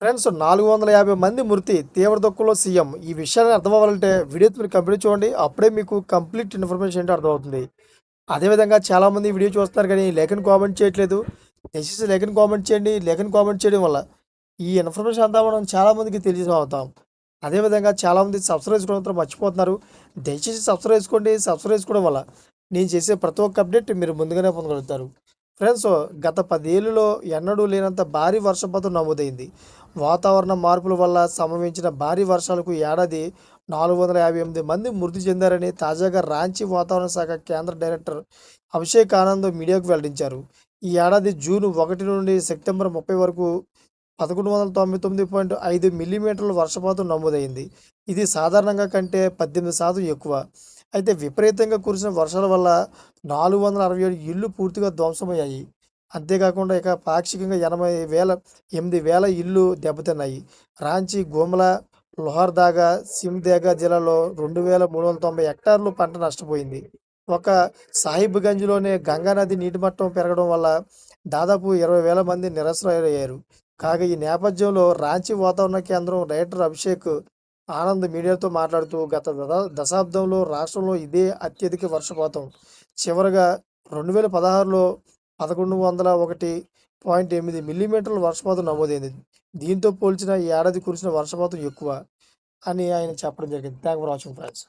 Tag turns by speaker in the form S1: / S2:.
S1: Friends నాలుగు వందల యాభై మంది మృతి తీవ్ర దుఃఖంలో సీఎం. ఈ విషయాన్ని అర్థం అవ్వాలంటే వీడియో మీరు కంప్లీట్ చూడండి అప్పుడే మీకు కంప్లీట్ ఇన్ఫర్మేషన్ ఏంటో అర్థమవుతుంది. అదేవిధంగా చాలామంది వీడియో చూస్తున్నారు కానీ లేఖను కామెంట్ చేయట్లేదు. దయచేసి లేఖను కామెంట్ చేయండి లేఖను కామెంట్ చేయడం వల్ల ఈ ఇన్ఫర్మేషన్ అంతా మనం చాలామందికి తెలియజేస్తాం అదేవిధంగా చాలామంది సబ్స్క్రైబ్ చేసుకోవడం మర్చిపోతున్నారు. దయచేసి సబ్స్క్రైబ్ చేసుకోండి సబ్స్క్రైబ్ చేసుకోవడం వల్ల నేను చేసే ప్రతి ఒక్క అప్డేట్ మీరు ముందుగానే పొందగలుగుతారు. ఫ్రెండ్స్ గత పదేళ్ళలో ఎన్నడూ లేనంత భారీ వర్షపాతం నమోదైంది. వాతావరణ మార్పుల వల్ల సంభవించిన భారీ వర్షాలకు ఏడాది నాలుగు వందల యాభై ఎనిమిది మంది మృతి చెందారని తాజాగా రాంచీ వాతావరణ శాఖ కేంద్ర డైరెక్టర్ అభిషేక్ ఆనంద్ మీడియాకు వెల్లడించారు. ఈ ఏడాది జూన్ ఒకటి నుండి సెప్టెంబర్ ముప్పై వరకు పదకొండు వందల తొంభై తొమ్మిది పాయింట్ ఐదు మిల్లీమీటర్ల వర్షపాతం నమోదైంది. ఇది సాధారణంగా కంటే పద్దెనిమిది శాతం ఎక్కువ. అయితే విపరీతంగా కురిసిన వర్షాల వల్ల నాలుగు వందల అరవై ఏడు ఇళ్ళు పూర్తిగా ధ్వంసమయ్యాయి. అంతేకాకుండా ఇక పాక్షికంగా ఎనభై వేల ఎనిమిది వేల ఇళ్ళు దెబ్బతిన్నాయి. రాంచీ గోమల లోహర్దాగా సిమ్దేగా జిల్లాలో రెండు వేల మూడు వందల తొంభై హెక్టార్లు పంట నష్టపోయింది. ఒక సాహిబ్గంజ్లోనే గంగా నది నీటి మట్టం పెరగడం వల్ల దాదాపు ఇరవై వేల మంది నిరసనయ్యారు కాగా ఈ నేపథ్యంలో రాంచీ వాతావరణ కేంద్రం డైరెక్టర్ అభిషేక్ ఆనంద్ మీడియాతో మాట్లాడుతూ గత దశాబ్దంలో రాష్ట్రంలో ఇదే అత్యధిక వర్షపాతం. చివరగా రెండు వేల పదహారులో పదకొండు వందల ఒకటి పాయింట్ ఎనిమిది మిల్లీమీటర్ల వర్షపాతం నమోదైంది. దీంతో పోల్చిన ఈ ఏడాది కురిసిన వర్షపాతం ఎక్కువ అని ఆయన చెప్పడం జరిగింది. Thank for watching friends.